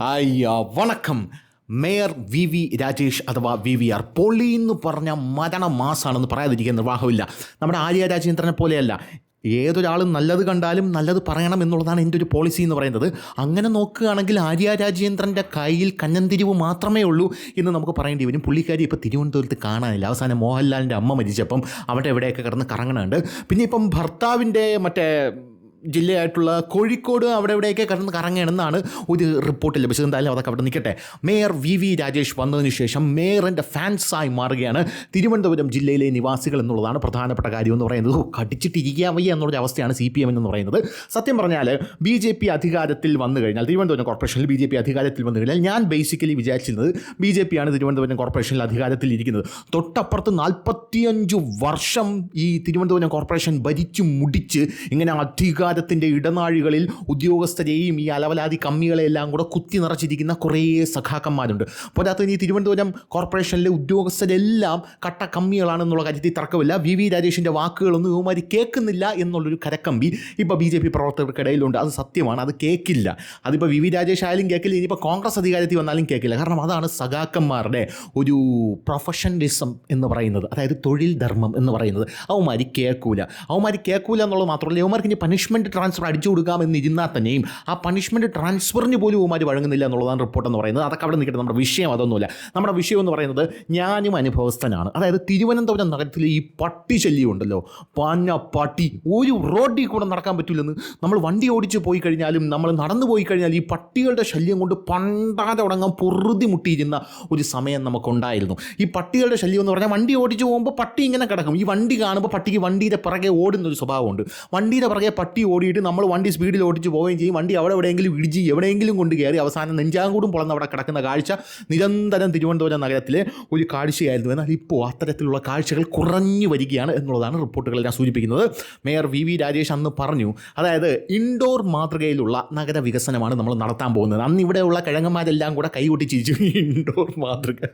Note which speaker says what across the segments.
Speaker 1: അയ്യ വണക്കം. Mayor V V Rajesh അഥവാ വി വി ആർ പൊളി എന്ന് പറഞ്ഞ മരണ മാസാണെന്ന് പറയാതിരിക്കാൻ നിർവാഹമില്ല. നമ്മുടെ ആര്യ രാജേന്ദ്രനെ പോലെയല്ല. ഏതൊരാളും നല്ലത് കണ്ടാലും നല്ലത് പറയണം എന്നുള്ളതാണ് എന്റെ ഒരു പോളിസി എന്ന് പറയുന്നത്. അങ്ങനെ നോക്കുകയാണെങ്കിൽ ആര്യ രാജേന്ദ്രന്റെ കയ്യിൽ കഞ്ഞന്തിരിവ് മാത്രമേ ഉള്ളൂ എന്ന് നമുക്ക് പറയേണ്ടി വരും. പുള്ളിക്കാരി ഇപ്പോൾ തിരുവനന്തപുരത്ത് കാണാനില്ല. അവസാനം മോഹൻലാലിന്റെ അമ്മ മരിച്ചപ്പം അവിടെ എവിടെയൊക്കെ കിടന്ന് കറങ്ങണുണ്ട്. പിന്നെ ഇപ്പം ഭർത്താവിന്റെ മറ്റേ ജില്ലയായിട്ടുള്ള കോഴിക്കോട് അവിടെ എവിടെയൊക്കെ കിടന്ന് കറങ്ങണമെന്നാണ് ഒരു റിപ്പോർട്ട് ലഭിച്ചത്. എന്തായാലും അതൊക്കെ അവിടെ നിൽക്കട്ടെ. മേയർ വി വി രാജേഷ് വന്നതിന് ശേഷം മേയറിന്റെ ഫാൻസായി മാറുകയാണ് തിരുവനന്തപുരം ജില്ലയിലെ നിവാസികൾ എന്നുള്ളതാണ് പ്രധാനപ്പെട്ട കാര്യം എന്ന് പറയുന്നത്. കടിച്ചിട്ടിരിക്കുക വയ്യ എന്നുള്ളൊരു അവസ്ഥയാണ് സി പി എം എന്ന് പറയുന്നത്. സത്യം പറഞ്ഞാൽ ബി ജെ പി അധികാരത്തിൽ വന്നു കഴിഞ്ഞാൽ തിരുവനന്തപുരം കോർപ്പറേഷനിൽ ബി ജെ പി അധികാരത്തിൽ വന്നു കഴിഞ്ഞാൽ ഞാൻ ബേസിക്കലി വിചാരിച്ചിരുന്നത് ബി ജെ പി ആണ് തിരുവനന്തപുരം കോർപ്പറേഷനിൽ അധികാരത്തിൽ ഇരിക്കുന്നത്. തൊട്ടപ്പുറത്ത് നാൽപ്പത്തിയഞ്ച് വർഷം ഈ തിരുവനന്തപുരം കോർപ്പറേഷൻ ഭരിച്ചു മുടിച്ച് ഇങ്ങനെ അധികാരത്തിന്റെ ഇടനാഴികളിൽ ഉദ്യോഗസ്ഥരെയും ഈ അലവലാതി കമ്മികളെല്ലാം കൂടെ കുത്തി നിറച്ചിരിക്കുന്ന കുറേ സഖാക്കന്മാരുണ്ട്. പോരാത്തതിന് ഈ തിരുവനന്തപുരം കോർപ്പറേഷനിലെ ഉദ്യോഗസ്ഥരെല്ലാം കട്ട കമ്മികളാണെന്നുള്ള കാര്യത്തിൽ തർക്കമില്ല. വി വി രാജേഷിന്റെ വാക്കുകളൊന്നും ഇവമാരി കേൾക്കുന്നില്ല എന്നുള്ളൊരു കരക്കമ്പി ഇപ്പോൾ ബി ജെ പി പ്രവർത്തകർക്കിടയിലുണ്ട് അത് സത്യമാണ്. അത് കേൾക്കില്ല. അതിപ്പോൾ വി വി രാജേഷ് ആയാലും കേൾക്കില്ല. ഇനിയിപ്പോൾ കോൺഗ്രസ് അധികാരത്തിൽ വന്നാലും കേൾക്കില്ല. കാരണം അതാണ് സഖാക്കന്മാരുടെ ഒരു പ്രൊഫഷണലിസം എന്ന് പറയുന്നത്. അതായത് തൊഴിൽ ധർമ്മം എന്ന് പറയുന്നത്. അവന്മാർ കേൾക്കൂല. അവന്മാർ കേൾക്കൂല എന്നുള്ളത് മാത്രമല്ല. അവന്മാർക്ക് ഇനി പണിഷ്മെന്റ് ട്രാൻസ്ഫർ അടിച്ചു കൊടുക്കാമെന്നിരുന്നാൽ തന്നെയും ആ പണിഷ്മെന്റ് ട്രാൻസ്ഫറിന് പോലും ഉമാര് വഴങ്ങുന്നില്ല എന്നുള്ളതാണ് റിപ്പോർട്ട് എന്ന് പറയുന്നത്. അതൊക്കെ അവിടെ നിൽക്കട്ടെ. നമ്മുടെ വിഷയം അതൊന്നുമില്ല. നമ്മുടെ വിഷയം എന്ന് പറയുന്നത് ഞാനും അനുഭവസ്ഥനാണ്. അതായത് തിരുവനന്തപുരം നഗരത്തിൽ ഈ പട്ടി ശല്യം ഉണ്ടല്ലോ പന്ന പട്ടി. ഒരു റോഡിൽ കൂടെ നടക്കാൻ പറ്റില്ലെന്ന് നമ്മൾ വണ്ടി ഓടിച്ച് പോയി കഴിഞ്ഞാലും നമ്മൾ നടന്നു പോയി കഴിഞ്ഞാൽ ഈ പട്ടികളുടെ ശല്യം കൊണ്ട് പണ്ടാതെ ഉടങ്ങാൻ പൊറുതി മുട്ടിയിരുന്ന ഒരു സമയം നമുക്കുണ്ടായിരുന്നു. ഈ പട്ടികളുടെ ശല്യം എന്ന് പറഞ്ഞാൽ വണ്ടി ഓടിച്ച് പോകുമ്പോൾ പട്ടി ഇങ്ങനെ കിടക്കും. ഈ വണ്ടി കാണുമ്പോൾ പട്ടിക്ക് വണ്ടിയുടെ പിറകെ ഓടുന്ന ഒരു സ്വഭാവമുണ്ട്. വണ്ടിയുടെ പിറകെ പട്ടി ഓടിയിട്ട് നമ്മൾ വണ്ടി സ്പീഡിൽ ഓടിച്ച് പോവുകയും ചെയ്യും. വണ്ടി അവിടെ എവിടെയെങ്കിലും ഇടിച്ച് എവിടെയെങ്കിലും കൊണ്ട് കയറി അവസാനം നെഞ്ചാങ്കൂടും പുളന്ന് അവിടെ കിടക്കുന്ന കാഴ്ച നിരന്തരം തിരുവനന്തപുരം നഗരത്തിലെ ഒരു കാഴ്ചയായിരുന്നു. എന്നാൽ ഇപ്പോൾ അത്തരത്തിലുള്ള കാഴ്ചകൾ കുറഞ്ഞു വരികയാണ് എന്നുള്ളതാണ് റിപ്പോർട്ടുകൾ ഞാൻ സൂചിപ്പിക്കുന്നത്. മേയർ വി വി രാജേഷ് അന്ന് പറഞ്ഞു അതായത് ഇൻഡോർ മാതൃകയിലുള്ള നഗര വികസനമാണ് നമ്മൾ നടത്താൻ പോകുന്നത്. അന്ന് ഇവിടെയുള്ള കിഴങ്ങന്മാരെല്ലാം കൂടെ കൈകൊട്ടി ചിരിച്ചു. ഇൻഡോർ മാതൃക.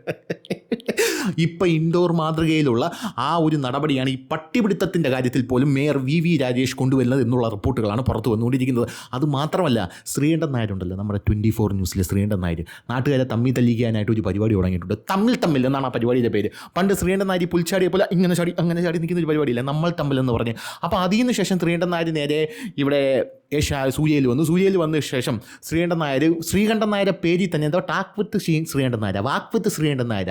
Speaker 1: ഇപ്പം ഇൻഡോർ മാതൃകയിലുള്ള ആ ഒരു നടപടിയാണ് ഈ പട്ടിപിടുത്തത്തിന്റെ കാര്യത്തിൽ പോലും മേയർ വി വി രാജേഷ് കൊണ്ടുവരുന്നത് എന്നുള്ള റിപ്പോർട്ടുകളാണ് പുറത്തു വന്നുകൊണ്ടിരിക്കുന്നത്. അത് മാത്രമല്ല ശ്രീകണ്ഠൻ നായരുണ്ടല്ലോ നമ്മുടെ ട്വന്റി ഫോർ ന്യൂസിലെ ശ്രീകണ്ഠൻ നായർ നാട്ടുകാരെ തമ്മിൽ തല്ലിക്കാനായിട്ട് ഒരു പരിപാടി തുടങ്ങിയിട്ടുണ്ട്. തമ്മിൽ തമ്മിൽ എന്നാണ് ആ പരിപാടിയുടെ പേര്. പണ്ട് ശ്രീകണ്ഠൻ നായർ പുൽച്ചാടിയെ പോലെ ഇങ്ങനെ ചാടി അങ്ങനെ ചാടി നിൽക്കുന്ന ഒരു പരിപാടിയില്ല? നമ്മൾ തമ്മിൽ എന്ന് പറഞ്ഞ്. അപ്പോൾ അതിന് ശേഷം ശ്രീകണ്ഠൻ നായർ നേരെ ഇവിടെ ഏഷ്യ സൂര്യയിൽ വന്നു. സൂര്യയിൽ വന്ന ശേഷം ശ്രീകണ്ഠൻ നായർ ശ്രീകണ്ഠൻ നായർ പേരിൽ തന്നെ എന്തോ ടാക്ക് വിത്ത് ശ്രീ ശ്രീകണ്ഠൻ നായര വാക്ക് വിത്ത് ശ്രീകണ്ഠൻ നായര.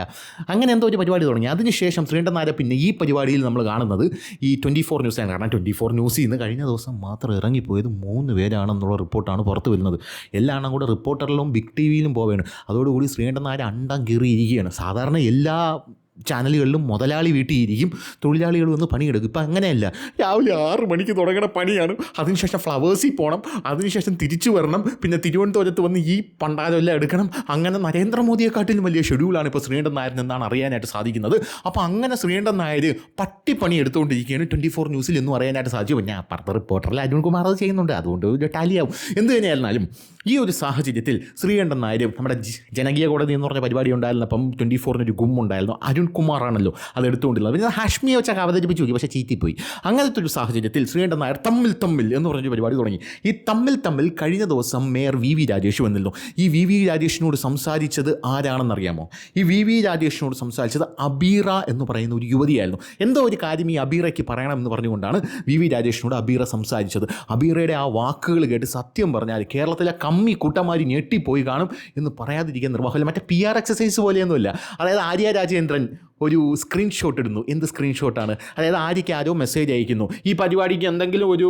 Speaker 1: അങ്ങനെ എന്തോ ഒരു പരിപാടി തുടങ്ങി. അതിനുശേഷം ശ്രീകണ്ഠൻ നായർ പിന്നെ ഈ പരിപാടിയിൽ നമ്മൾ കാണുന്നത് ഈ ട്വന്റി ഫോർ ന്യൂസാണ് കാരണം ട്വന്റി ഫോർ ന്യൂസിൽ നിന്ന് കഴിഞ്ഞ ദിവസം മാത്രം ഇറങ്ങിപ്പോയത് മൂന്ന് പേരാണെന്നുള്ള റിപ്പോർട്ടാണ് പുറത്തു വരുന്നത്. എല്ലാം കൂടെ റിപ്പോർട്ടറിലും ബിഗ് ടി വിയിലും പോവുകയാണ് അതോടുകൂടി ശ്രീകണ്ഠൻ നായർ അണ്ടം കീറിയിരിക്കുകയാണ്. സാധാരണ എല്ലാ ചാനലുകളിലും മുതലാളി വീട്ടിൽ ഇരിക്കും തൊഴിലാളികൾ വന്ന് പണിയെടുക്കും. ഇപ്പം അങ്ങനെയല്ല. രാവിലെ ആറ് മണിക്ക് തുടങ്ങുന്ന പണിയാണ്. അതിനുശേഷം ഫ്ലവേഴ്സിൽ പോകണം അതിനുശേഷം തിരിച്ചു വരണം. പിന്നെ തിരുവനന്തപുരത്ത് വന്ന് ഈ പണ്ടാരമെല്ലാം എടുക്കണം. അങ്ങനെ നരേന്ദ്രമോദിയെക്കാട്ടിലും വലിയ ഷെഡ്യൂളാണ് ഇപ്പോൾ ശ്രീകണ്ഠൻ നായർ എന്നാണ് അറിയാനായിട്ട് സാധിക്കുന്നത്. അപ്പോൾ അങ്ങനെ ശ്രീകണ്ഠൻ നായർ പട്ടിപ്പണി എടുത്തുകൊണ്ടിരിക്കുകയാണ് ട്വന്റി ഫോർ ന്യൂസിൽ എന്നും അറിയാനായിട്ട് സാധിച്ചു ഞാൻ അപ്പുറത്തെ റിപ്പോർട്ടറിൽ അരുൺ കുമാർ അത് ചെയ്യുന്നുണ്ട്. അതുകൊണ്ട് ഒരു ടാലിയാവും എന്ത് തന്നെയായിരുന്നാലും ഈ ഒരു സാഹചര്യത്തിൽ ശ്രീകണ്ഠൻ നായർ നമ്മുടെ ജനകീയ കോടതി എന്ന് പറഞ്ഞ പരിപാടി ഉണ്ടായിരുന്നപ്പം ട്വന്റി ഫോറിന് ഒരു ഗും ഉണ്ടായിരുന്നു. അരുൺ കുമാറാണല്ലോ. അത് എടുത്തുകൊണ്ടിരുന്നത്. പിന്നെ ഹാഷ്മിയെ വെച്ചാൽ അവതരിപ്പിച്ചു നോക്കി. പക്ഷേ ചീറ്റിപ്പോയി. അങ്ങനത്തെ ഒരു സാഹചര്യത്തിൽ ശ്രീകണ്ഠൻ നായർ തമ്മിൽ തമ്മിൽ എന്ന് പറഞ്ഞൊരു പരിപാടി തുടങ്ങി. ഈ തമ്മിൽ തമ്മിൽ കഴിഞ്ഞ ദിവസം മേയർ വി വി രാജേഷ് വന്നിരുന്നു. ഈ വി വി രാജേഷിനോട് സംസാരിച്ചത് ആരാണെന്നറിയാമോ? ഈ വി വി രാജേഷിനോട് സംസാരിച്ചത് അബീറ എന്ന് പറയുന്ന ഒരു യുവതിയായിരുന്നു. എന്തോ ഒരു കാര്യം ഈ അബീറയ്ക്ക് പറയണം എന്ന് പറഞ്ഞുകൊണ്ടാണ് വി വി രാജേഷിനോട് അബീറ സംസാരിച്ചത്. അബീറയുടെ ആ വാക്കുകൾ കേട്ട് സത്യം പറഞ്ഞാൽ കേരളത്തിലെ കമ്മി കൂട്ടമാരി ഞെട്ടിപ്പോയി കാണും എന്ന് പറയാതിരിക്കാൻ നിർവാഹമില്ല. മറ്റേ പി ആർ എക്സസൈസ് പോലെയൊന്നുമില്ല. അതായത് ആര്യ രാജേന്ദ്രൻ ഒരു സ്ക്രീൻഷോട്ട് ഇടുന്നു. എന്ത് സ്ക്രീൻഷോട്ടാണ് അതായത് ആര്യയ്ക്ക് ആരോ മെസ്സേജ് അയക്കുന്നു. ഈ പരിപാടിക്ക് എന്തെങ്കിലും ഒരു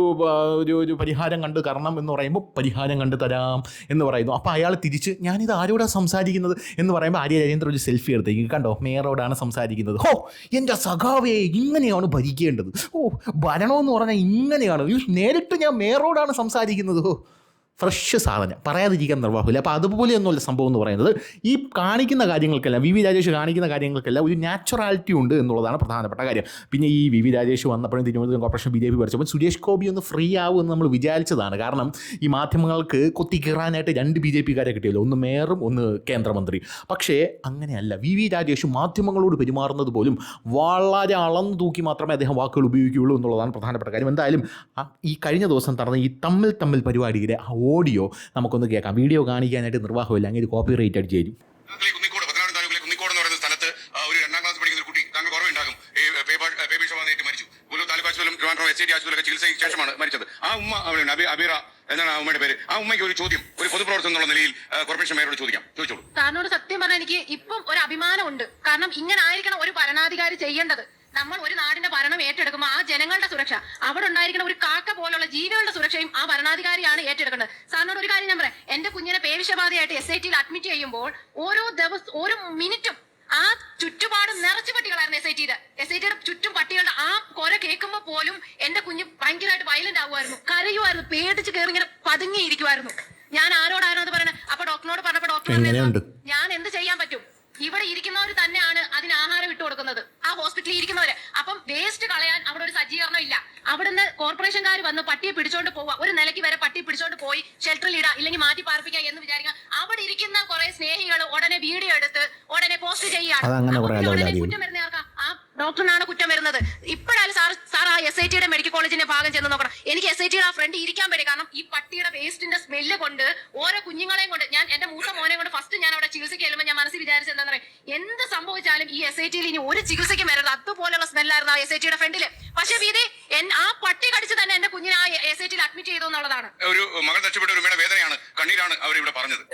Speaker 1: ഒരു ഒരു പരിഹാരം കണ്ട് തരണം എന്ന് പറയുമ്പോൾ പരിഹാരം കണ്ട് തരാം എന്ന് പറയുന്നു. അപ്പോൾ അയാൾ തിരിച്ച് ഞാനിത് ആരോടാണ് സംസാരിക്കുന്നത്? എന്ന് പറയുമ്പോൾ ആര്യ രാജേന്ദ്രൻ ഒരു സെൽഫി എടുത്തേക്ക്. കണ്ടോ? മേയറോടാണ് സംസാരിക്കുന്നത്. ഹോ എന്റെ സഖാവേ ഇങ്ങനെയാണ് ഭരിക്കേണ്ടത്. ഓ ഭരണമെന്ന് പറഞ്ഞാൽ ഇങ്ങനെയാണ്. നേരിട്ട് ഞാൻ മേയറോടാണ് സംസാരിക്കുന്നത്. ഫ്രഷ് സാധനം. പറയാതിരിക്കാൻ നിർവാഹമില്ല. അപ്പോൾ അതുപോലെ ഒന്നുമല്ല സംഭവം എന്ന് പറയുന്നത്. ഈ കാണിക്കുന്ന കാര്യങ്ങൾക്കെല്ലാം വി വി രാജേഷ് കാണിക്കുന്ന കാര്യങ്ങൾക്കെല്ലാം ഒരു നാച്ചുറാലിറ്റി ഉണ്ട് എന്നുള്ളതാണ് പ്രധാനപ്പെട്ട കാര്യം. പിന്നെ ഈ വി വി രാജേഷ് വന്നപ്പോഴും Thiruvananthapuram corporation B J P ഭരിച്ചപ്പോൾ Suresh Gopi ഒന്ന് ഫ്രീ ആവുമെന്ന് നമ്മൾ വിചാരിച്ചതാണ്. കാരണം ഈ മാധ്യമങ്ങൾക്ക് കൊത്തി കയറാനായിട്ട് രണ്ട് ബി ജെ പിക്കാരെ കിട്ടിയല്ലോ. ഒന്ന് മേയറും ഒന്ന് കേന്ദ്രമന്ത്രി. പക്ഷേ അങ്ങനെയല്ല. വി വി രാജേഷ് മാധ്യമങ്ങളോട് പെരുമാറുന്നത് പോലും വളരെ അളന്നു തൂക്കി മാത്രമേ അദ്ദേഹം വാക്കുകൾ ഉപയോഗിക്കുകയുള്ളൂ എന്നുള്ളതാണ് പ്രധാനപ്പെട്ട കാര്യം. എന്തായാലും ഈ കഴിഞ്ഞ ദിവസം നടന്ന ഈ തമ്മിൽ തമ്മിൽ പരിപാടിയിലെ ആ ഓഡിയോ നമുക്കൊന്ന് കേൾക്കാം. വീഡിയോ കാണിക്കാനായിട്ട് നിർവാഹമില്ല. അങ്ങനെ കോപ്പി റേറ്റ് അടിച്ച് തരും.
Speaker 2: ചികിത്സയ്ക്ക് ശേഷമാണ് മരിച്ചത്. ആ ഉമ്മ അവിടെയുണ്ട് അബി അബീറ എന്നാണ് ആ ഉമ്മയുടെ പേര്. ആ ഉമ്മയ്ക്ക് ഒരു ചോദ്യം ഒരു പൊതുപ്രവർത്തനം എന്നുള്ള നിലയിൽ കോർപ്പറേഷൻ മേയറോട് ചോദിക്കാം. ചോദിച്ചോളൂ.
Speaker 3: സാറിനോട് സത്യം പറഞ്ഞാൽ എനിക്ക് ഇപ്പം ഒരു അഭിമാനമുണ്ട്. കാരണം ഇങ്ങനെ ആയിരിക്കണം ഒരു ഭരണാധികാരി ചെയ്യേണ്ടത്. നമ്മൾ ഒരു നാടിന്റെ ഭരണം ഏറ്റെടുക്കുമ്പോൾ ആ ജനങ്ങളുടെ സുരക്ഷ അവിടെ ഉണ്ടായിരിക്കുന്ന ഒരു കാക്ക പോലുള്ള ജീവികളുടെ സുരക്ഷയും ആ ഭരണാധികാരിയാണ് ഏറ്റെടുക്കുന്നത്. സാറിനോട് ഒരു കാര്യം ഞാൻ പറയാം. എന്റെ കുഞ്ഞിനെ പേവിഷബാധയായിട്ട് എസ് ഐ ടിയിൽ അഡ്മിറ്റ് ചെയ്യുമ്പോൾ ഓരോ ദിവസം ഓരോ മിനിറ്റും ആ ചുറ്റുപാടും നിറച്ചു പട്ടികളായിരുന്നു എസ് ഐ ടിയുടെ എസ് ഐ ടിയുടെ ചുറ്റും പട്ടികളുടെ ആ കൊര കേൾക്കുമ്പോൾ പോലും എന്റെ കുഞ്ഞ് ഭയങ്കരമായിട്ട് വയലന്റ് ആകുമായിരുന്നു കരയുമായിരുന്നു. പേടിച്ച് കയറി ഇങ്ങനെ പതുങ്ങിയിരിക്കുമായിരുന്നു. ഞാൻ ആരോടായിരുന്നു അത് പറയുന്നത് അപ്പൊ ഡോക്ടറിനോട് പറഞ്ഞപ്പോ ഡോക്ടർ ഞാൻ എന്ത് ചെയ്യാൻ പറ്റും? ഇവിടെ ഇരിക്കുന്നവർ തന്നെയാണ് അതിന് ആഹാരം ഇട്ട് കൊടുക്കുന്നത്. ആ ഹോസ്പിറ്റലിൽ ഇരിക്കുന്നവര്. അപ്പം വേസ്റ്റ് കളയാൻ അവിടെ ഒരു സജ്ജീകരണം ഇല്ല. അവിടുന്ന് കോർപ്പറേഷൻകാർ വന്ന് പട്ടിയെ പിടിച്ചോണ്ട് പോവുക. ഒരു നിലയ്ക്ക് വരെ പട്ടി പിടിച്ചോണ്ട് പോയി ഷെൽട്ടറിൽ ഇടാ ഇല്ലെങ്കിൽ മാറ്റി പാർപ്പിക്കാം എന്ന് വിചാരിക്കുക. അവിടെ ഇരിക്കുന്ന കുറെ സ്നേഹികൾ ഉടനെ വീഡിയോ എടുത്ത് ഉടനെ പോസ്റ്റ് ഉടനെ കുറ്റം വരുന്ന ആ ഡോക്ടറിനാണ് കുറ്റം വരുന്നത്. ഇപ്പോഴാലും സാർ സാർ ആ എസ് ഐ ടിയുടെ മെഡിക്കൽ കോളേജിന്റെ ഭാഗം ചെന്ന് നോക്കണം. എനിക്ക് എസ് ഐ ടിയുടെ ആ ഫ്രണ്ട് ഇരിക്കാൻ പറ്റും കാരണം ഈ പട്ടിയുടെ വേസ്റ്റിന്റെ സ്മെല്ല് കൊണ്ട് ഓരോ കുഞ്ഞുങ്ങളെയും കൊണ്ട് ഞാൻ എന്റെ മൂത്ത മോനെ കൊണ്ട് ചികിത്സയ്ക്ക് ചെല്ലുമ്പോൾ ഞാൻ മനസ്സിൽ വിചാരിച്ചത് എന്താ പറയാ എന്ത് സംഭവിച്ചാലും ഈ എസ് ഐ ടിയിൽ ഇനി ഒരു ചികിത്സയ്ക്കും വരരുത്. അതുപോലെയുള്ള സ്മെല്ലായിരുന്നു ആ എസ് ഐ ടിയുടെ ഫ്രണ്ടിൽ. പക്ഷേ ഭീതി ആ പട്ടി കടിച്ച് തന്നെ എന്റെ കുഞ്ഞിനെ ആ എസ് ഐ ടിയിൽ അഡ്മിറ്റ് ചെയ്തു എന്നുള്ളതാണ്.
Speaker 2: ഒരു മകൾ നഷ്ടപ്പെട്ട ഒരു വേദനയാണ്. കണ്ണീരാണ് അവർ ഇവിടെ പറഞ്ഞത്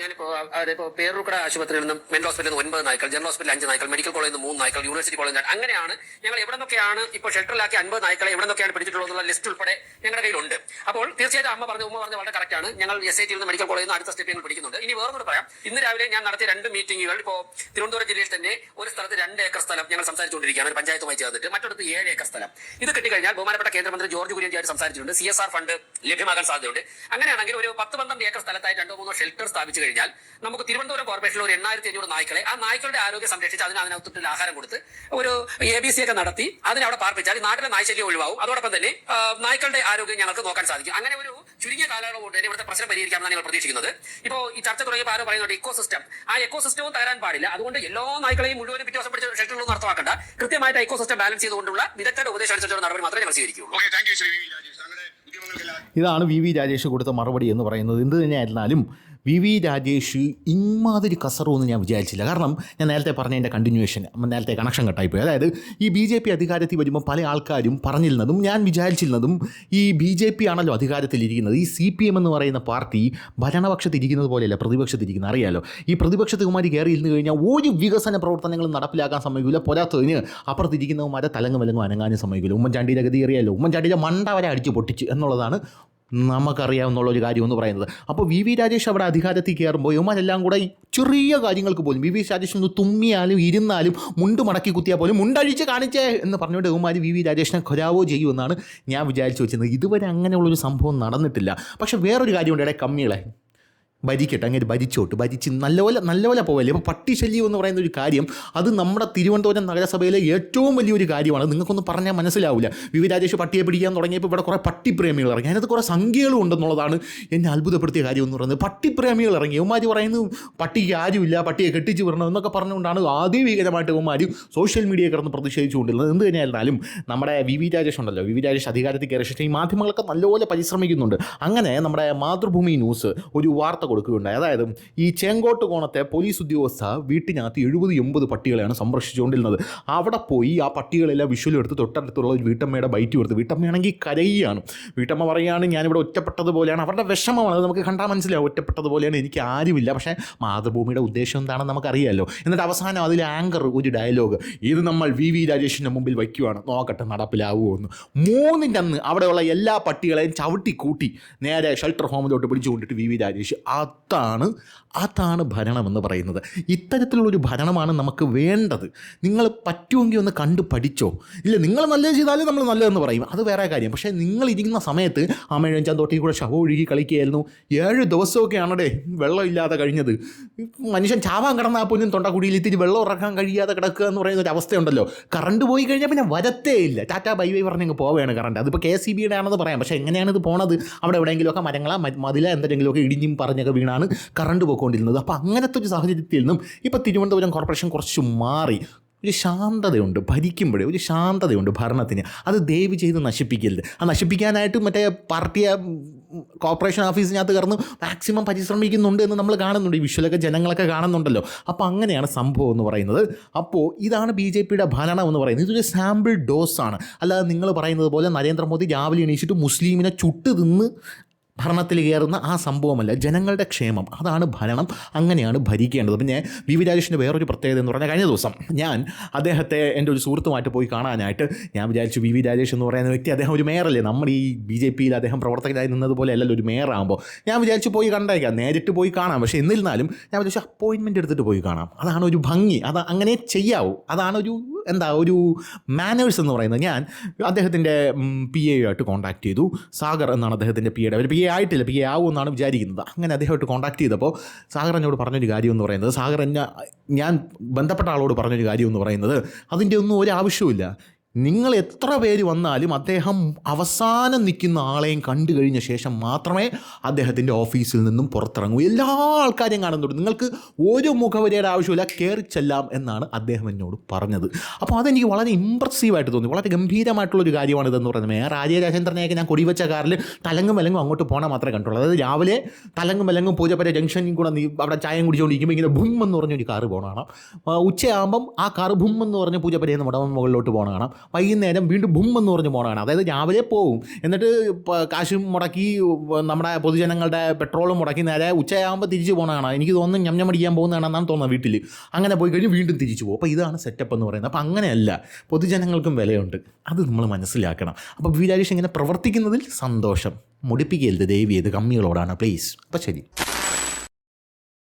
Speaker 4: ഞാനിപ്പോ അതിപ്പോ പേരൂർക്കട ആശുപത്രിയിൽ നിന്നും മെന്റൽ ഹോസ്പിറ്റലിൽ നിന്ന് ഒൻപത് നായ്ക്കൾ ജനറൽ ഹോസ്പിറ്റലിൽ അഞ്ച് നായ്ക്കൾ മെഡിക്കൽ കോളേജിൽ നിന്ന് മൂന്ന് നായ്ക്കൾ യൂണിവേഴ്സിറ്റി കോളേജിൽ നിന്ന് അങ്ങനെയാണ് ഞങ്ങൾ എവിടെ നിന്നൊക്കെയാണ് ഇപ്പോൾ ഷെൽട്ടറിലാക്കി അൻപത് നായ്ക്കളെ എവിടെ നിന്നൊക്കെയാണ് പിടിച്ചിട്ടുള്ളത് എന്നുള്ള ലിസ്റ്റ് ഉൾപ്പെടെ ഞങ്ങളുടെ കയ്യിലുണ്ട്. അപ്പോൾ തീർച്ചയായിട്ടും അമ്മ പറഞ്ഞു ഉമ്മ പറഞ്ഞു വളരെ കറക്റ്റാണ് ഞങ്ങൾ എസ് ഐ ടിയിൽ നിന്ന് മെഡിക്കൽ കോളേജിൽ നിന്ന് അടുത്ത സ്റ്റെപ്പ് ഞങ്ങൾ പിടിക്കുന്നുണ്ട്. ഇനി വേറൊന്നും പറയാം. ഇന്ന് രാവിലെ ഞാൻ നടത്തിയ രണ്ട് മീറ്റിംഗുകൾ ഇപ്പോൾ തിരുവനന്തപുരം ജില്ലയിൽ തന്നെ ഒരു സ്ഥലത്ത് രണ്ട് ഏക്കർ സ്ഥലം ഞങ്ങൾ സംസാരിച്ചുകൊണ്ടിരിക്കുകയാണ്. ഒരു പഞ്ചായത്തുമായി ചേർന്നിട്ട് മറ്റൊരിടത്ത് ഏഴ് ഏക്കർ സ്ഥലം. ഇത് കിട്ടിക്കഴിഞ്ഞാൽ ബഹുമാനപ്പെട്ട കേന്ദ്രമന്ത്രി ജോർജ് കുര്യൻജിയായിട്ട് സംസാരിച്ചിട്ടുണ്ട്. സി എസ് ആർ ഫണ്ട് ലഭ്യമാകാൻ സാധ്യതയുണ്ട്. അങ്ങനെയാണെങ്കിൽ ഒരു പത്ത് പന്ത്രണ്ട് ഏക്കർ സ്ഥലത്തായി രണ്ടോ മൂന്നോ ഷെൽട്ടർ സ്ഥാപിച്ചു കഴിഞ്ഞാൽ നമുക്ക് തിരുവനന്തപുരം കോർപ്പറേഷനിൽ ഒരു എണ്ണായിരത്തി അഞ്ഞൂറ് നായ്ക്കളെ ആ നായ്ക്കളുടെ ആരോഗ്യം സംരക്ഷിച്ച് അതിന് അതിനകത്തുള്ള ആഹാരം കൊടുത്ത് ഒരു എ ബി സി ഒക്കെ നടത്തി അതിനെ അവിടെ പാർപ്പിച്ചാൽ ഈ നാട്ടിലെ നായ്ശല്യം ഒഴിവാകും അതോടൊപ്പം തന്നെ നായ്ക്കളുടെ ആരോഗ്യം ഞങ്ങൾക്ക് നോക്കാൻ സാധിക്കും. അങ്ങനെ ഒരു ചുരുങ്ങിയ കാലയളവ് കൊണ്ട് തന്നെ ഇവിടുത്തെ പ്രശ്നം പരിഹരിക്കാമെന്നാണ് ഞങ്ങൾ പ്രതീക്ഷിക്കുന്നത്. ഇപ്പോൾ ഈ ചർച്ച തുടങ്ങിയപ്പോൾ ആരോ പറയുന്നുണ്ട് ഇക്കോ സിസ്റ്റം ആ എക്കോ സിസ്റ്റവും തകരാൻ പാടില്ല. അതുകൊണ്ട് എല്ലാ നായ്ക്കളെയും മുഴുവനും പിറ്റേ ദിവസം പിടിച്ച ഷെൽട്ടറിലൊന്നും നടത്തമാക്കണ്ട കൃത്യമായിട്ട് ഇക്കോ സിസ്റ്റം ബാലൻസ് ചെയ്തുകൊണ്ടുള്ള വിദഗ്ധരുടെ ഉപദേശം അനുസരിച്ചുള്ള നടപടി മാത്രമേ ഞങ്ങൾ സ്വീകരിക്കുകയുള്ളൂ.
Speaker 2: Okay thank you Shri V. Rajesh.
Speaker 1: ഇതാണ് വി വി രാജേഷ് കൊടുത്ത മറുപടി എന്ന് പറയുന്നത്. എന്ത് തന്നെയായിരുന്നാലും വി വി രാജേഷ് ഇമാതിരി കസറുമെന്ന് ഞാൻ വിചാരിച്ചില്ല. കാരണം ഞാൻ നേരത്തെ പറഞ്ഞതിന്റെ കണ്ടിന്യൂവേഷൻ നേരത്തെ കണക്ഷൻ കട്ടായിപ്പോയി അതായത് ഈ ബി ജെ പി അധികാരത്തിൽ വരുമ്പോൾ പല ആൾക്കാരും പറഞ്ഞിരുന്നതും ഞാൻ വിചാരിച്ചിരുന്നതും ഈ ബി ജെ പി ആണല്ലോ അധികാരത്തിലിരിക്കുന്നത് ഈ സി പി എം എന്ന് പറയുന്ന പാർട്ടി ഭരണപക്ഷത്തിരിക്കുന്നത് പോലെയല്ല പ്രതിപക്ഷത്തിരിക്കുന്നത് അറിയാലോ? ഈ പ്രതിപക്ഷത്ത് കുമാരി കയറി ഇരുന്ന് കഴിഞ്ഞാൽ ഒരു വികസന പ്രവർത്തനങ്ങളും നടപ്പിലാക്കാൻ സമ്മതിക്കില്ല പോരാത്തതിന് അപ്പുറത്തിരിക്കുന്നവന്മാരെ തലങ്ങും വിലങ്ങും അനങ്ങാനും സമ്മതിക്കില്ല ഉമ്മൻചാണ്ടിയുടെ ഗതി അറിയാലോ? ഉമ്മൻചാണ്ടിയുടെ മണ്ട വരെ അടിച്ച് പൊട്ടിച്ച് എന്നുള്ളതാണ് നമുക്കറിയാവുന്നുള്ള ഒരു കാര്യം എന്ന് പറയുന്നത്. അപ്പോൾ വി വി രാജേഷ് അവിടെ അധികാരത്തിൽ കയറുമ്പോൾ ഇവന്മാരെല്ലാം കൂടെ ചെറിയ കാര്യങ്ങൾക്ക് പോലും വി വി രാജേഷ് ഒന്ന് തുമ്മിയാലും ഇരുന്നാലും മുണ്ട് മടക്കി കുത്തിയാൽ പോലും മുണ്ടഴിച്ച് കാണിച്ചേ എന്ന് പറഞ്ഞുകൊണ്ട് ഇവന്മാർ വി വി രാജേഷിനെ ഖരാവോ ചെയ്യുമെന്നാണ് ഞാൻ വിചാരിച്ചു വെച്ചിരുന്നത്. ഇതുവരെ അങ്ങനെയുള്ളൊരു സംഭവം നടന്നിട്ടില്ല. പക്ഷേ വേറൊരു കാര്യമുണ്ട് ഇടയിൽ കമ്മികളെ ഭരിക്കട്ടെ അങ്ങനെ ഭരിച്ചോട്ട് ഭരിച്ച് നല്ലപോലെ നല്ലപോലെ പോവല്ലേ? ഇപ്പോൾ പട്ടിശല്യം എന്ന് പറയുന്ന ഒരു കാര്യം അത് നമ്മുടെ തിരുവനന്തപുരം നഗരസഭയിലെ ഏറ്റവും വലിയൊരു കാര്യമാണ്. നിങ്ങൾക്കൊന്നും പറഞ്ഞാൽ മനസ്സിലാവില്ല വി വി രാജേഷ് പട്ടിയെ പിടിക്കാൻ തുടങ്ങിയപ്പോൾ ഇവിടെ കുറേ പട്ടിപ്രേമികൾ ഇറങ്ങി. അതിനകത്ത് കുറേ സംഖ്യകളും ഉണ്ടെന്നുള്ളതാണ് എന്നെ അത്ഭുതപ്പെടുത്തിയ കാര്യം എന്ന് പറയുന്നത്. പട്ടിപ്രേമികൾ ഇറങ്ങി. ഇവന്മാർ പറയുന്നു പട്ടിക്ക് ആരുമില്ല പട്ടിയെ കെട്ടിച്ച് വിടണം എന്നൊക്കെ പറഞ്ഞുകൊണ്ടാണ് അതിഭീകരമായിട്ട് ഇവന്മാർ സോഷ്യൽ മീഡിയ കിടന്ന് പ്രതിഷേധിച്ചുകൊണ്ടിരുന്നത് എന്ത് തന്നെയായിരുന്നാലും നമ്മുടെ വി വി രാജേഷ് ഉണ്ടല്ലോ. വി വി രാജേഷ് അധികാരത്തിൽ കയറി ശേഷം ഈ മാധ്യമങ്ങളൊക്കെ നല്ലപോലെ പരിശ്രമിക്കുന്നുണ്ട്. അങ്ങനെ നമ്മുടെ മാതൃഭൂമി ന്യൂസ് ഒരു വാർത്ത കൊടുക്കുകയുണ്ടായി. അതായത് ഈ ചേങ്കോട്ട് കോണത്തെ പോലീസ് ഉദ്യോഗസ്ഥ വീട്ടിനകത്ത് എഴുപത് എൺപത് പട്ടികളെയാണ് സംരക്ഷിച്ചുകൊണ്ടിരുന്നത്. അവിടെ പോയി ആ പട്ടികളെല്ലാം വിഷ്വലും തൊട്ടടുത്തുള്ള ഒരു വീട്ടമ്മയുടെ ബൈറ്റ് കൊടുത്ത് വീട്ടമ്മയാണെങ്കിൽ കരയുകയാണ്. വീട്ടമ്മ പറയുകയാണ് ഞാനിവിടെ ഒറ്റപ്പെട്ടതുപോലെയാണ് അവരുടെ വിഷമമാണ്. നമുക്ക് കണ്ടാൽ മനസ്സിലാവും. ഒറ്റപ്പെട്ടതുപോലെയാണ് എനിക്ക് ആരുമില്ല. പക്ഷേ മാതൃഭൂമിയുടെ ഉദ്ദേശം എന്താണെന്ന് നമുക്കറിയാമല്ലോ എന്നിട്ട് അവസാനം അതിൽ ആങ്കർ ഒരു ഡയലോഗ് ഇത് നമ്മൾ വി വി രാജേഷിന്റെ മുമ്പിൽ വയ്ക്കുവാണ്. നോക്കട്ടെ നടപ്പിലാവുമോ എന്ന് മൂന്നിന്റെ അന്ന് അവിടെയുള്ള എല്ലാ പട്ടികളെയും ചവിട്ടി കൂട്ടി നേരെ ഷെൽട്ടർ ഹോമിലോട്ട് പിടിച്ചുകൊണ്ടിട്ട് വി വി രാജേഷ് അതാണ് അതാണ് ഭരണം എന്ന് പറയുന്നത്. ഇത്തരത്തിലുള്ളൊരു ഭരണമാണ് നമുക്ക് വേണ്ടത്. നിങ്ങൾ പറ്റുമെങ്കിൽ ഒന്ന് കണ്ടു പഠിച്ചോ. ഇല്ല നിങ്ങൾ നല്ലത് ചെയ്താലും നമ്മൾ നല്ലതെന്ന് പറയും. അത് വേറെ കാര്യം. പക്ഷേ നിങ്ങൾ ഇരിക്കുന്ന സമയത്ത് അമ്മഴഞ്ചാൻ തൊട്ടി കൂടെ ശവം ഒഴുകി കളിക്കുകയായിരുന്നു. ഏഴ് ദിവസമൊക്കെയാണടേ വെള്ളമില്ലാതെ കഴിഞ്ഞത്. മനുഷ്യൻ ചാവാൻ കിടന്നാൽ പോലും തൊണ്ടക്കുടിയിൽ ഇത്തിരി വെള്ളം ഉറക്കാൻ കഴിയാതെ കിടക്കുക എന്ന് പറയുന്ന ഒരു അവസ്ഥയുണ്ടല്ലോ. കറണ്ട് പോയി കഴിഞ്ഞാൽ പിന്നെ വരത്തേ ഇല്ല. ടാറ്റാ ബൈ ബൈ പറഞ്ഞ് പോവുകയാണ് കറണ്ട്. അതിപ്പോൾ കെ സി ബിയുടെ ആണെന്ന് പറയാം. പക്ഷേ എങ്ങനെയാണ് ഇത് പോണത്? അവിടെ എവിടെയെങ്കിലുമൊക്കെ മരങ്ങളാ മതില എന്തെങ്കിലുമൊക്കെ ഇടിഞ്ഞും പറഞ്ഞൊക്കെ വീണാണ് കറണ്ട് പോയിക്കൊണ്ടിരുന്നത്. അപ്പോൾ അങ്ങനത്തെ ഒരു സാഹചര്യത്തിൽ നിന്നും ഇപ്പോൾ തിരുവനന്തപുരം കോർപ്പറേഷൻ കുറച്ച് മാറി. ഒരു ശാന്തതയുണ്ട് ഭരിക്കുമ്പോഴേ ഒരു ശാന്തതയുണ്ട് ഭരണത്തിന്. അത് ദയവ് ചെയ്ത് നശിപ്പിക്കരുത്. ആ നശിപ്പിക്കാനായിട്ട് മറ്റേ പാർട്ടിയെ കോർപ്പറേഷൻ ഓഫീസിനകത്ത് കയറുന്നു മാക്സിമം പരിശ്രമിക്കുന്നുണ്ട് എന്ന് നമ്മൾ കാണുന്നുണ്ട്. ഈ വിഷ്വലൊക്കെ ജനങ്ങളൊക്കെ കാണുന്നുണ്ടല്ലോ. അപ്പോൾ അങ്ങനെയാണ് സംഭവം എന്ന് പറയുന്നത്. അപ്പോൾ ഇതാണ് ബി ജെ പിയുടെ ഭരണം എന്ന് പറയുന്നത്. ഇതൊരു സാമ്പിൾ ഡോസ് ആണ്. അല്ലാതെ നിങ്ങൾ പറയുന്നത് പോലെ നരേന്ദ്രമോദി രാവിലെ എണീച്ചിട്ട് മുസ്ലിമിനെ ചുട്ട് തിന്ന് ഭരണത്തിൽ കയറുന്ന ആ സംഭവമല്ല ജനങ്ങളുടെ ക്ഷേമം. അതാണ് ഭരണം. അങ്ങനെയാണ് ഭരിക്കേണ്ടത്. പിന്നെ വി വി രാജേഷിന്റെ വേറൊരു പ്രത്യേകത എന്ന് പറഞ്ഞാൽ കഴിഞ്ഞ ദിവസം ഞാൻ അദ്ദേഹത്തെ എന്റെ ഒരു സുഹൃത്തുമായിട്ട് പോയി കാണാനായിട്ട് ഞാൻ വിചാരിച്ചു വി വി രാജേഷ് എന്ന് പറയുന്ന വ്യക്തി അദ്ദേഹം ഒരു മേയറല്ലേ. നമ്മൾ ഈ ബി ജെ പിയിൽ അദ്ദേഹം പ്രവർത്തകരായി നിന്നതുപോലെ അല്ലല്ലോ ഒരു മേയറാകുമ്പോൾ. ഞാൻ വിചാരിച്ചു പോയി കണ്ടേക്കാം. നേരിട്ട് പോയി കാണാം. പക്ഷേ എന്നിരുന്നാലും ഞാൻ വിചാരിച്ചു അപ്പോയിൻമെന്റ് എടുത്തിട്ട് പോയി കാണാം. അതാണ് ഒരു ഭംഗി. അത് അങ്ങനെ ചെയ്യാവൂ. അതാണ് ഒരു എന്താ ഒരു മാനേഴ്സ് എന്ന് പറയുന്നത്. ഞാൻ അദ്ദേഹത്തിന്റെ പി എ ആയിട്ട് കോൺടാക്ട് ചെയ്തു. സാഗർ എന്നാണ് അദ്ദേഹത്തിന്റെ പി എയുടെ പി എ ആയിട്ടില്ല പി എ ആവുമെന്നാണ് വിചാരിക്കുന്നത്. അങ്ങനെ അദ്ദേഹമായിട്ട് കോൺടാക്ട് ചെയ്തപ്പോൾ സാഗർ എന്നോട് പറഞ്ഞൊരു കാര്യം എന്ന് പറയുന്നത് സാഗർ എന്നെ ഞാൻ ബന്ധപ്പെട്ട ആളോട് പറഞ്ഞൊരു കാര്യം എന്ന് പറയുന്നത് അതിന്റെ ഒന്നും ഒരു ആവശ്യമില്ല നിങ്ങൾ എത്ര പേര് വന്നാലും അദ്ദേഹം അവസാനം നിൽക്കുന്ന ആളെയും കണ്ടു കഴിഞ്ഞ ശേഷം മാത്രമേ അദ്ദേഹത്തിന്റെ ഓഫീസിൽ നിന്നും പുറത്തിറങ്ങൂ. എല്ലാ ആൾക്കാരെയും കാണുന്നുണ്ട്. നിങ്ങൾക്ക് ഒരു മുഖവരിയുടെ ആവശ്യമില്ല കയറി ചെല്ലാം എന്നാണ് അദ്ദേഹം എന്നോട് പറഞ്ഞത്. അപ്പോൾ അതെനിക്ക് വളരെ ഇമ്പ്രസീവായിട്ട് തോന്നി. വളരെ ഗംഭീരമായിട്ടുള്ളൊരു കാര്യമാണ് ഇതെന്ന് പറയുന്നത്. മേയർ രാജരാജേന്ദ്രനെയൊക്കെ രാജേന്ദ്രനെയൊക്കെ ഞാൻ കൊടിവെച്ച കാറിൽ തലങ്ങും വിലങ്ങും അങ്ങോട്ട് പോകണം മാത്രമേ കണ്ടുള്ളൂ. അതായത് രാവിലെ തലങ്ങും വിലങ്ങും പൂജപ്പര ജംഗ്ഷനിൽ കൂടെ നീ അവിടെ ചായം കുടിച്ചുകൊണ്ടിരിക്കുമ്പോൾ ഇങ്ങനെ ഭും എന്ന് പറഞ്ഞൊരു കാറ് പോകണം ഉച്ചയാകുമ്പം ആ കാറ് ഭും എന്ന് പറഞ്ഞ് പൂജപ്പരയിൽ നിന്ന് മുടവൻ മുകളിലോട്ട് പോകണം കാണാം. വൈകുന്നേരം വീണ്ടും ബും എന്ന് പറഞ്ഞ് പോകണമാണ് കാണാം അതായത് രാവിലെ പോവും. എന്നിട്ട് കാശ് മുടക്കി നമ്മുടെ പൊതുജനങ്ങളുടെ പെട്രോളും മുടക്കി നേരെ ഉച്ചയാകുമ്പോൾ തിരിച്ചു പോകണം കാണാം എനിക്ക് തോന്നുന്നു ഞം ഞമ്മടിക്കാൻ പോകുന്നതാണെന്നാണ് തോന്നുന്നത് വീട്ടിൽ അങ്ങനെ പോയി കഴിഞ്ഞ് വീണ്ടും തിരിച്ചു പോകും. അപ്പോൾ ഇതാണ് സെറ്റപ്പ് എന്ന് പറയുന്നത്. അപ്പോൾ അങ്ങനെയല്ല. പൊതുജനങ്ങൾക്കും വിലയുണ്ട്. അത് നമ്മൾ മനസ്സിലാക്കണം. അപ്പോൾ വിരാജേഷ് ഇങ്ങനെ പ്രവർത്തിക്കുന്നതിൽ സന്തോഷം. മുടിപ്പിക്കരുത് ദേവി. ഇത് കമ്മികളോടാണ്. പ്ലീസ് അപ്പോൾ ശരി.